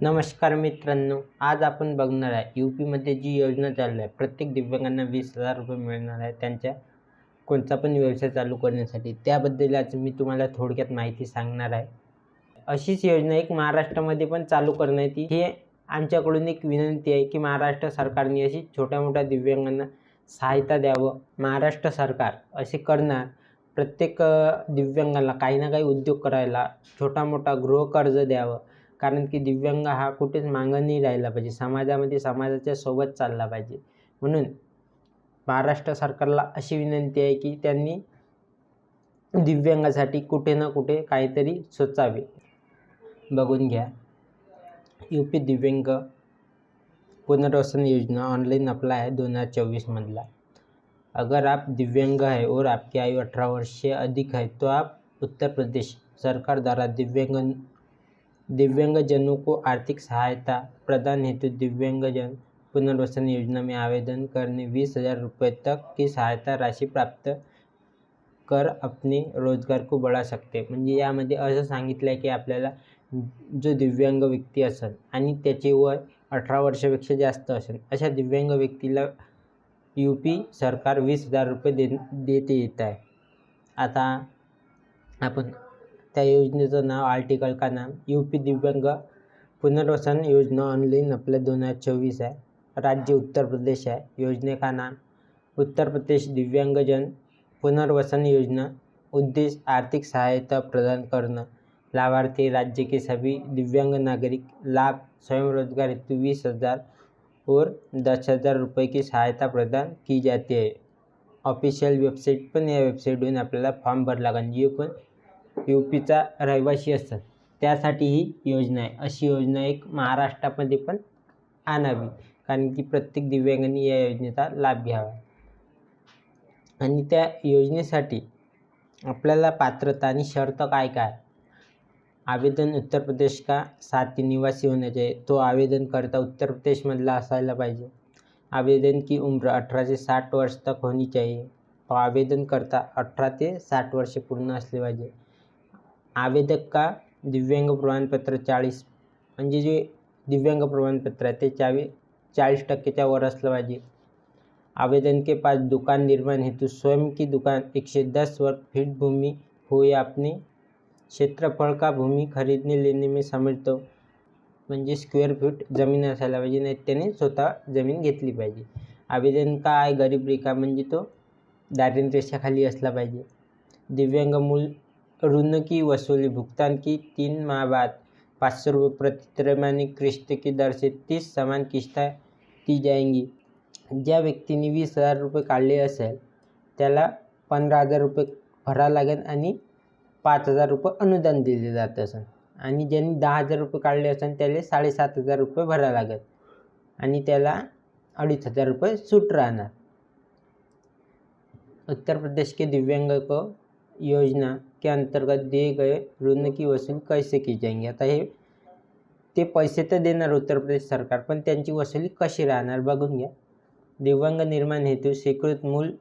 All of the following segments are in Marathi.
नमस्कार मित्रांनो आज आपण बघणार आहे यू पीमध्ये जी योजना चालू आहे प्रत्येक दिव्यांगांना वीस हजार रुपये मिळणार आहे त्यांच्या कोणता पण व्यवसाय चालू करण्यासाठी. त्याबद्दल आज मी तुम्हाला थोडक्यात माहिती सांगणार आहे. अशीच योजना एक महाराष्ट्रामध्ये पण चालू करण्यात येईल ही आमच्याकडून एक विनंती आहे की महाराष्ट्र सरकारने अशी छोट्या मोठ्या दिव्यांगांना सहायता द्यावं. महाराष्ट्र सरकार असे करणार. प्रत्येक दिव्यांगाला काही ना काही उद्योग करायला छोटा मोठा गृहकर्ज द्यावं. कारण की दिव्यांग हा कुठेच मागं नाही राहिला पाहिजे. समाजामध्ये समाजाच्या सोबत चालला पाहिजे. म्हणून महाराष्ट्र सरकारला अशी विनंती आहे की त्यांनी दिव्यांगासाठी कुठे ना कुठे काहीतरी सुचावे. बघून घ्या. यू पी दिव्यांग पुनर्वसन योजना ऑनलाइन अप्लाई है दो हज़ार चौबीस मधला अगर आप दिव्यांग है और आपकी आयु अठारह वर्ष से अधिक है तो आप उत्तर प्रदेश सरकार द्वारा दिव्यांग दिव्यांगजनों को आर्थिक सहायता प्रदान हेतु दिव्यांगजन पुनर्वसन योजना में आवेदन करने बीस हजार रुपये तक की सहायता राशि प्राप्त कर अपने रोजगार को बढ़ा सकते म्हणजे यामध्ये असं सांगितलं आहे की आपल्याला जो दिव्यांग व्यक्ती असेल आणि त्याचे वय अठरा वर्षापेक्षा जास्त असेल अशा दिव्यांग व्यक्तीला यू पी सरकार वीस हजार रुपये दे देते येत आहे. आता आपण त्या योजनेचं नाव आर्टिकल का नाम. यू पी दिव्यांग पुनर्वसन योजना ऑनलाईन अप्लाई दोन हज़ार चोवीस आहे. राज्य उत्तर प्रदेश आहे. योजने का नाम. उत्तर प्रदेश दिव्यांगजन पुनर्वसन योजना. उद्देश आर्थिक सहायता प्रदान करना लाभार्थी राज्य के सभी दिव्यांग नागरिक लाभ स्वयंरोजगार हेतु बीस हजार और दस हजार रुपये की सहायता प्रदान की जाती है. ऑफिशियल वेबसाईट पण या वेबसाईटवरून आपल्याला फॉर्म भरला. लागेल जे पण यू पीचा रहिवासी असतात. त्यासाठी ही योजना आहे. अशी योजना एक महाराष्ट्रामध्ये पण आणावी. कारण की प्रत्येक दिव्यांगांनी या योजनेचा लाभ घ्यावा. आणि त्या योजनेसाठी आपल्याला पात्रता आणि शर्त काय काय? आवेदन उत्तर प्रदेश का साथी निवासी होण्याचे? तो आवेदन करता उत्तर प्रदेशमधला असायला पाहिजे. आवेदन की उम्र अठरा से साठ वर्ष तक होनी चाहिए. और आवेदन करता अठरा ते साठ वर्ष पूर्ण असले पाहिजे. आवेदक का दिव्यांग प्रमाणपत्र चाळीस. म्हणजे जे दिव्यांग प्रमाणपत्र आहे ते चावी चाळीस टक्केच्या वर असलं पाहिजे. आवेदन के पास दुकान निर्माण हेतु स्वयं की दुकान एकशे दस वर्ग फीट भूमि हो या अपने क्षेत्रफळ का भूमि खरीदने लेने में समजतो म्हणजे स्क्वेअर फीट जमीन असायला पाहिजे नाही त्याने स्वतः जमीन घेतली पाहिजे. आवेदन का आहे गरीब रेखा म्हणजे तो दारिद्र्य रेषाखाली असला पाहिजे. दिव्यांग मूल ऋण की वसूली भुगतान की तीन माह बाद पाँच सौ रुपये प्रति त्रैमासिक किस्त की दर से तीस समान किस्ता दी जाएंगी। ज्या व्यक्तीने वीस हजार रुपये काढले असेल त्याला पंधरा हजार रुपये भरावं लागेल आणि पाच हजार रुपये अनुदान दिले जात असेल. आणि ज्यांनी दहा हजार रुपये काढले असेल त्याला साडेसात हजार रुपये भरावं लागेल आणि त्याला अडीच हजार रुपये सूट राहणार. उत्तर प्रदेश के दिव्यांग को योजना के अंतर्गत दिए गए ऋण की वसूली कैसे की जाएंगी? आता हे ते पैसे तर देणार उत्तर प्रदेश सरकार पण त्यांची वसुली कशी राहणार बघून घ्या. दिव्यांग निर्माण हेतू स्वीकृत मूल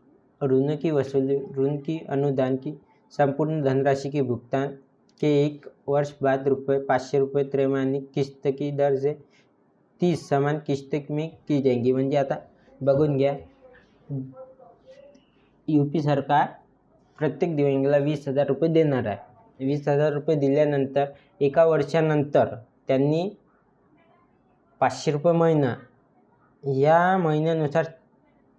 ऋण की वसूली ऋण की अनुदान की संपूर्ण धनराशि की भुगतान के एक वर्ष बाद रुपये पाचशे रुपये त्रैमासिक किस्त की दर से तीस समान किस्त में की जाएंगी. म्हणजे आता बघून घ्या यू पी सरकार प्रत्येक दिव्यांगाला वीस हजार रुपये देणार आहे. वीस हजार रुपये दिल्यानंतर एका वर्षानंतर त्यांनी पाचशे रुपये महिना. या महिन्यानुसार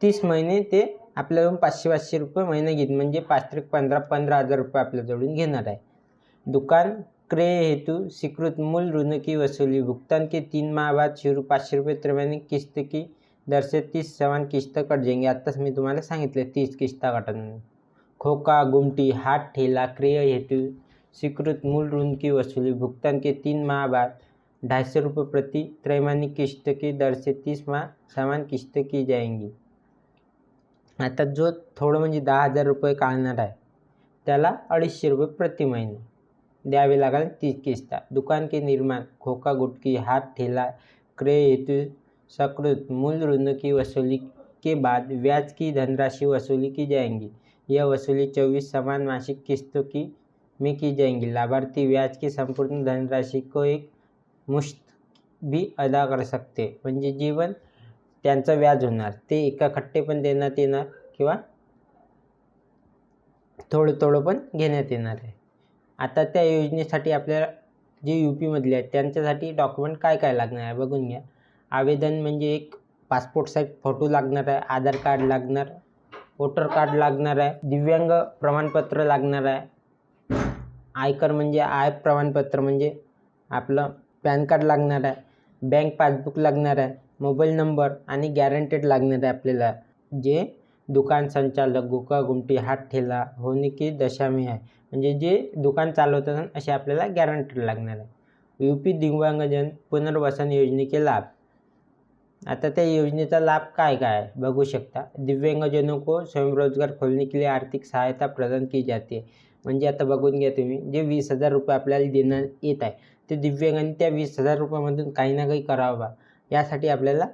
तीस महिने ते आपल्याकडून पाचशे पाचशे रुपये महिना घेत म्हणजे पाच त्रिक पंधरा पंधरा हजार रुपये आपल्याजवळून घेणार आहे. दुकान क्रय हेतू स्वीकृत मूल ऋण की भुगतान के तीन माह बाद शुरू पाचशे रुपये त्रैमासिक किस्त की दर से तीस समान किस्त कट जाएंगे. आत्ताच मी तुम्हाला सांगितले तीस किस्ता कटन. खोका गुमटी हात ठेला क्रय हेतु स्वीकृत मूल ऋण की वसूली भुगतान के तीन माह बाद ढाई सौ रुपये प्रति त्रैमासिक किस्त की दर से तीस माह समान किस्त की जाएंगी। आता जो थोडं म्हणजे दहा हजार रुपये काढणार आहे त्याला अडीचशे रुपये प्रति महिने द्यावे लागेल तीस किस्त. दुकान के निर्माण खोका गुटकी हाथ ठेला क्रय हेतु सकृत मूल ऋण की वसूली के बाद ब्याज की धनराशि वसूली की जाएंगी। यह वसूली चौबीस समान मासिक किस्तों की में की जाएंगी। लाभार्थी ब्याज की संपूर्ण धनराशि को एक मुश्त भी अदा कर सकते म्हणजे जीवन त्यांचं व्याज होणार। ते एका खट्टे पण देण्यात येणार किंवा थोडं थोडं पण घेण्यात येणार आहे. आता त्या योजनेसाठी आपल्याला जे यू पीमधले आहेत त्यांच्यासाठी डॉक्युमेंट काय काय लागणार आहे बघून घ्या. आवेदन म्हणजे एक पासपोर्ट साईज फोटो लागणार आहे आधार कार्ड लागणार वोटर कार्ड लागणार आहे. दिव्यांग प्रमाणपत्र लागणार आहे. आयकर म्हणजे आय प्रमाणपत्र म्हणजे आपलं पॅन कार्ड लागणार आहे. बँक पासबुक लागणार आहे. मोबाईल नंबर आणि गॅरंटेड लागणार आहे आपल्याला. जे दुकान संचालक गुका गुमटी हात ठेला होणे की दशामी आहे. म्हणजे जे दुकान चालवतात असे आपल्याला गॅरंटेड लागणार आहे. यू पी दिव्यांगजन पुनर्वसन योजनेचे लाभ. आता त्या योजनेचा लाभ काय काय? आहे बघू शकता. दिव्यांगजनों को स्वयंरोजगार खोलने के लिए आर्थिक सहायता प्रदान की जाते म्हणजे आता बघून घ्या तुम्ही जे वीस हजार रुपये आपल्याला देण्यात येत आहे ते दिव्यांगांनी त्या वीस हजार रुपयामधून काही ना काही करावा यासाठी आपल्याला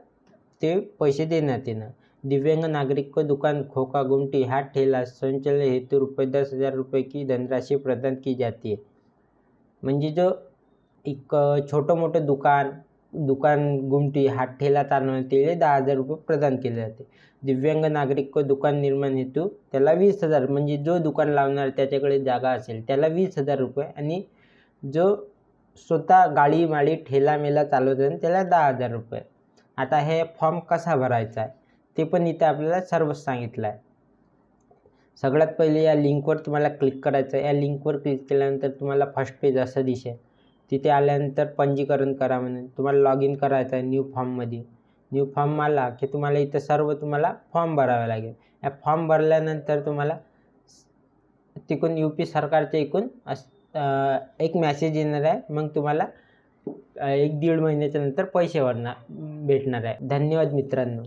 ते पैसे देण्यात येणार दिव्यांग नागरिक को दुकान खोका गुमटी हा ठेला संचलन हेतु रुपये दस हजार रुपये की धनराशि प्रदान की जाती है. म्हणजे जो एक छोटं मोठं दुकान दुकान गुमटी हात ठेला चालवण्यात दहा हजार रुपये प्रदान केले जाते. दिव्यांग नागरिक दुकान निर्माण हेतू त्याला वीस हजार म्हणजे जो दुकान लावणार त्याच्याकडे जागा असेल त्याला वीस हजार रुपये आणि जो स्वतः गाडी माळी ठेला मेला चालवतात त्याला दहा हजार रुपये. आता हे फॉर्म कसा भरायचा आहे? ते पण इथे आपल्याला सर्व सांगितलं आहे. सगळ्यात पहिले या लिंकवर तुम्हाला क्लिक करायचं आहे. या लिंकवर क्लिक केल्यानंतर तुम्हाला फर्स्ट पेज असं दिसेल. तिथे आल्यानंतर पंजीकरण करा म्हणून तुम्हाला लॉग इन करायचं आहे न्यू फॉर्ममध्ये न्यू फॉर्म आला की तुम्हाला इथं सर्व तुम्हाला फॉर्म भरावा लागेल. या फॉर्म भरल्यानंतर तुम्हाला तिकून यू पी सरकारच्या इकून अस एक मॅसेज येणार आहे. मग तुम्हाला एक दीड महिन्याच्या नंतर पैसे भरणार भेटणार आहे. धन्यवाद मित्रांनो.